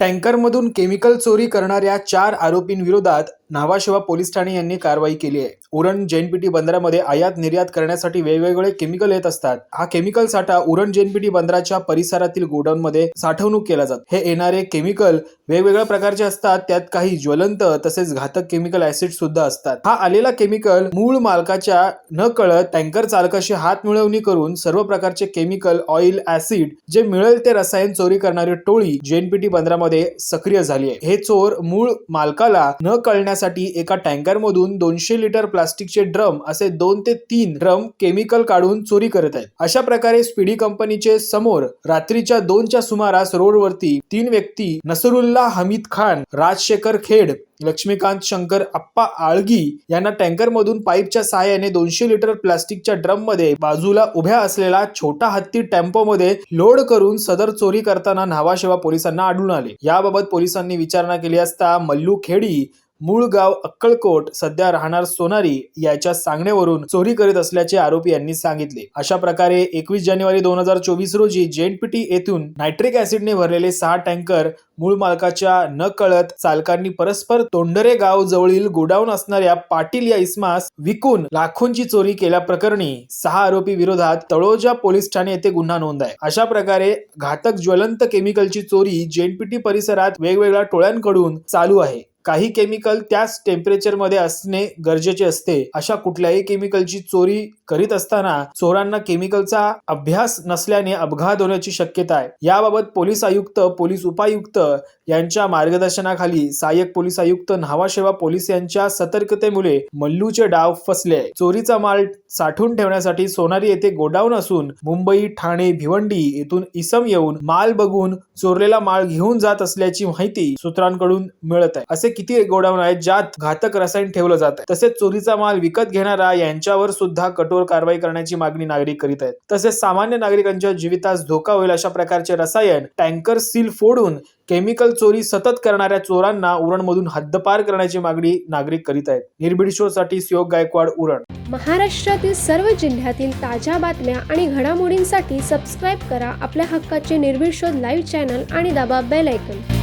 टँकरमधून chemical चोरी करणाऱ्या चार आरोपींविरोधात नावाशिवा पोलीस ठाणे यांनी कारवाई केली आहे. उरण जेनपीटी बंदरामध्ये आयात निर्यात करण्यासाठी वेगवेगळे केमिकल येत असतात. हा केमिकल साठा उरण जेनपीटी बंदराच्या परिसरातील गोडाऊनमध्ये साठवणूक केला जात. हे येणारे केमिकल वेगवेगळ्या प्रकारचे असतात. त्यात काही ज्वलंत तसेच घातक केमिकल ऍसिड सुद्धा असतात. हा आलेला केमिकल मूळ मालकाच्या न कळत टँकर चालकाशी हात मिळवणी करून सर्व प्रकारचे केमिकल ऑइल ऍसिड जे मिळेल ते रसायन चोरी करणारी टोळी जेएनपीटी बंदरामध्ये सक्रिय झाली आहे हे चोर मूळ मालकाला न कळण्यासाठी एका टँकर मधून दोनशे लिटर प्लास्टिकचे ड्रम असे दोन ते तीन ड्रम केमिकल काढून चोरी करत आहेत. अशा प्रकारे स्पीडी कंपनीचे समोर रात्रीच्या दोनच्या सुमारास रोडवरती तीन व्यक्ती नसरुल्ला हमीद खान राजशेखर खेड लक्ष्मीकांत शंकर अप्पा आळगी यांना टँकर मधून पाईपच्या सहाय्याने दोनशे लिटर प्लास्टिकच्या ड्रममध्ये बाजूला उभ्या असलेला छोटा हत्ती टेम्पो मध्ये लोड करून सदर चोरी करताना न्हावाशेवा पोलिसांना आढळून आले. याबाबत पोलिसांनी विचारणा केली असता मल्लू खेडी मूळ गाव अक्कलकोट सध्या राहणार सोनारी याच्या सांगण्यावरून चोरी करीत असल्याचे आरोपी यांनी सांगितले. अशा प्रकारे एकवीस जानेवारी दोन हजार चोवीस रोजी जेएनपीटी येथून नायट्रिक ऍसिडने भरलेले सहा टँकर मूळ मालकाच्या न कळत चालकांनी परस्पर तोंडरे गाव जवळील गोडाऊन असणाऱ्या पाटील या इस्मास विकून लाखोंची चोरी केल्याप्रकरणी सहा आरोपी विरोधात तळोजा पोलीस ठाणे येथे गुन्हा नोंद आहे. अशा प्रकारे घातक ज्वलंत केमिकलची चोरी जेएनपीटी परिसरात वेगवेगळ्या टोळ्यांकडून चालू आहे. काही केमिकल त्याच टेम्परेचरमध्ये असणे गरजेचे असते. अशा कुठल्याही केमिकलची चोरी करीत असताना चोरांना केमिकलचा अभ्यास नसल्याने अपघात होण्याची शक्यता आहे. याबाबत पोलीस आयुक्त पोलीस उपायुक्त यांच्या मार्गदर्शनाखाली सहाय्यक पोलीस आयुक्त न्हावाशेवा पोलीस यांच्या सतर्कतेमुळे मल्लूचे डाव फसले चोरीचा माल साठवून ठेवण्यासाठी सोनारी येथे गोडाऊन असून मुंबई ठाणे भिवंडी येथून इसम येऊन माल बघून चोरलेला माल घेऊन जात असल्याची माहिती सूत्रांकडून मिळत आहे. असे किती गोडाऊन आहेत ज्यात घातक रसायन ठेवलं जात आहे? तसेच चोरीचा माल विकत घेणारा यांच्यावर सुद्धा कठोर कारवाई करण्याची मागणी नागरिक करीत आहेत. तसेच सामान्य नागरिकांच्या जीवितास धोका होईल अशा प्रकारचे रसायन टँकर सील फोडून केमिकल चोरी सतत करणाऱ्या चोरांना उरणमधून हद्दपार करण्याची मागणी नागरिक करीत आहेत. निर्भीड शो साठी सुयोग गायकवाड उरण. महाराष्ट्रातील सर्व जिल्ह्यातील ताज्या बातम्या आणि घडामोडींसाठी सबस्क्राईब करा आपल्या हक्काचे निर्भीड शोध लाईव्ह चॅनल आणि दाबा बेल ऐकन